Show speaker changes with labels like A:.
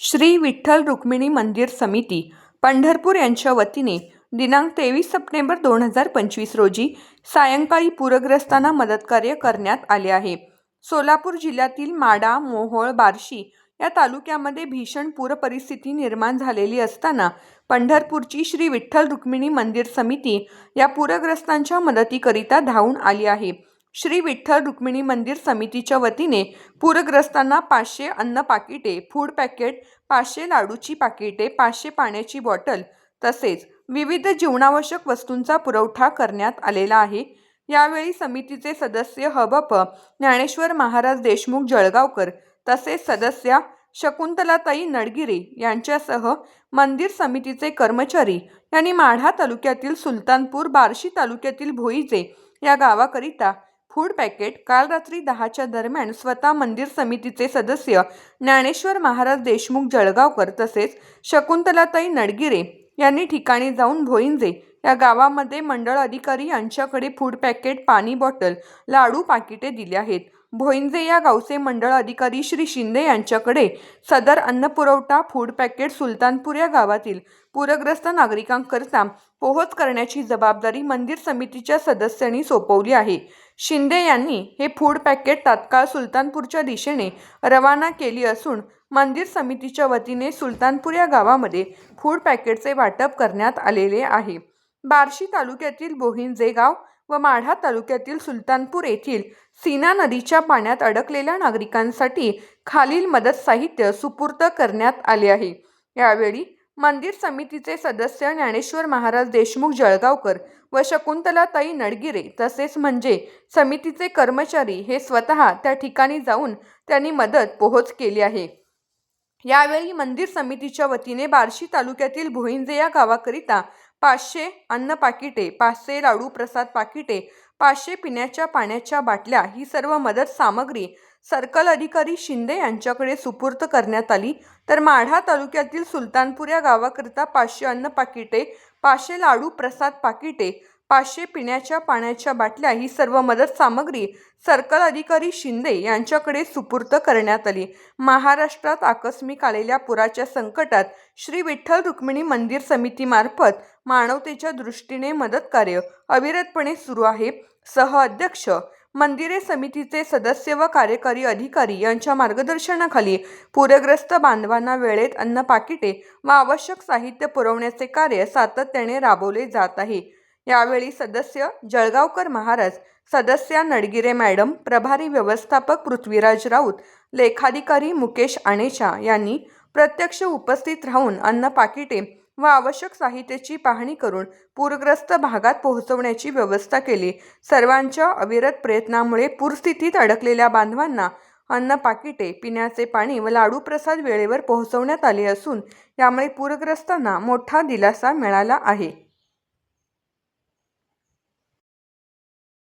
A: श्री विठ्ठल रुक्मिणी मंदिर समिती पंढरपूर यांच्या वतीने दिनांक तेवीस सप्टेंबर दोन हजार पंचवीस रोजी सायंकाळी पूरग्रस्तांना मदतकार्य करण्यात आले आहे. सोलापूर जिल्ह्यातील माडा मोहोळ बार्शी या तालुक्यामध्ये भीषण पूरपरिस्थिती निर्माण झालेली असताना पंढरपूरची श्री विठ्ठल रुक्मिणी मंदिर समिती या पूरग्रस्तांच्या मदतीकरिता धावून आली आहे. श्री विठ्ठल रुक्मिणी मंदिर समितीच्या वतीने पूरग्रस्तांना पाचशे अन्न पाकिटे फूड पॅकेट पाचशे लाडूची पाकिटे पाचशे पाण्याची बॉटल तसेच विविध जीवनावश्यक वस्तूंचा पुरवठा करण्यात आलेला आहे. यावेळी समितीचे सदस्य हबप ज्ञानेश्वर महाराज देशमुख जळगावकर तसेच सदस्या शकुंतलाताई नडगिरे यांच्यासह मंदिर समितीचे कर्मचारी यांनी माढा तालुक्यातील सुलतानपूर बार्शी तालुक्यातील भोईजे या गावाकरिता फूड पॅकेट काल रात्री दहाच्या दरम्यान स्वतः मंदिर समितीचे सदस्य ज्ञानेश्वर महाराज देशमुख जळगावकर तसेच शकुंतलाताई नडगिरे यांनी ठिकाणी जाऊन भोईंजे या गावामध्ये मंडळ अधिकारी यांच्याकडे फूड पॅकेट पाणी बॉटल लाडू पाकिटे दिले आहेत. भोईंजे या गावचे मंडळ अधिकारी श्री शिंदे यांच्याकडे सदर अन्नपुरवठा फूड पॅकेट सुलतानपूर या गावातील पूरग्रस्त नागरिकांकरता पोहोच करण्याची जबाबदारी मंदिर समितीच्या सदस्यांनी सोपवली आहे. शिंदे यांनी हे फूड पॅकेट तात्काळ सुलतानपूरच्या दिशेने रवाना केली असून मंदिर समितीच्या वतीने सुलतानपूर या गावामध्ये फूड पॅकेटचे वाटप करण्यात आलेले आहे. बार्शी तालुक्यातील बोहिंजे गाव व माढा तालुक्यातील सुलतानपूर येथील सीना नदीच्या पाण्यात अडकलेल्या नागरिकांसाठी खालील मदत साहित्य सुपूर्द करण्यात आले आहे. यावेळी मंदिर समितीचे सदस्य ज्ञानेश्वर महाराज देशमुख जळगावकर व शकुंतलाताई नडगिरे तसेच म्हणजे समितीचे कर्मचारी हे स्वतः त्या ठिकाणी जाऊन त्यांनी मदत पोहोच केली आहे. यावेळी मंदिर समितीच्या वतीने बार्शी तालुक्यातील भोईंजे या गावाकरिता पाचशे अन्न पाकिटे पाचशे लाडू प्रसाद पाकिटे पाचशे पिण्याच्या पाण्याच्या बाटल्या ही सर्व मदत सामग्री सर्कल अधिकारी शिंदे यांच्याकडे सुपूर्द करण्यात आली. तर माढा तालुक्यातील सुलतानपूर या गावाकरिता पाचशे अन्न पाकिटे पाचशे लाडू प्रसाद पाकिटे पाचशे पिण्याच्या पाण्याच्या बाटल्या ही सर्व मदत सामग्री सर्कल अधिकारी शिंदे यांच्याकडे सुपूर्द करण्यात आली. महाराष्ट्रात आकस्मिक आलेल्या पुराच्या संकटात श्री विठ्ठल रुक्मिणी मंदिर समितीमार्फत मानवतेच्या दृष्टीने मदत कार्य अविरतपणे सुरू आहे. सह अध्यक्ष मंदिरे समितीचे सदस्य व कार्यकारी अधिकारी यांच्या मार्गदर्शनाखाली पूरग्रस्त बांधवांना वेळेत अन्न पाकिटे व आवश्यक साहित्य पुरवण्याचे कार्य सातत्याने राबवले जात आहे. यावेळी सदस्य जळगावकर महाराज सदस्या नडगिरे मॅडम प्रभारी व्यवस्थापक पृथ्वीराज राऊत लेखाधिकारी मुकेश आणेचा यांनी प्रत्यक्ष उपस्थित राहून अन्न पाकिटे व आवश्यक साहित्याची पाहणी करून पूरग्रस्त भागात पोहोचवण्याची व्यवस्था केली. सर्वांच्या अविरत प्रयत्नामुळे पूरस्थितीत अडकलेल्या बांधवांना अन्न पाकिटे पिण्याचे पाणी व लाडू प्रसाद वेळेवर पोहोचवण्यात आले असून यामुळे पूरग्रस्तांना मोठा दिलासा मिळाला आहे.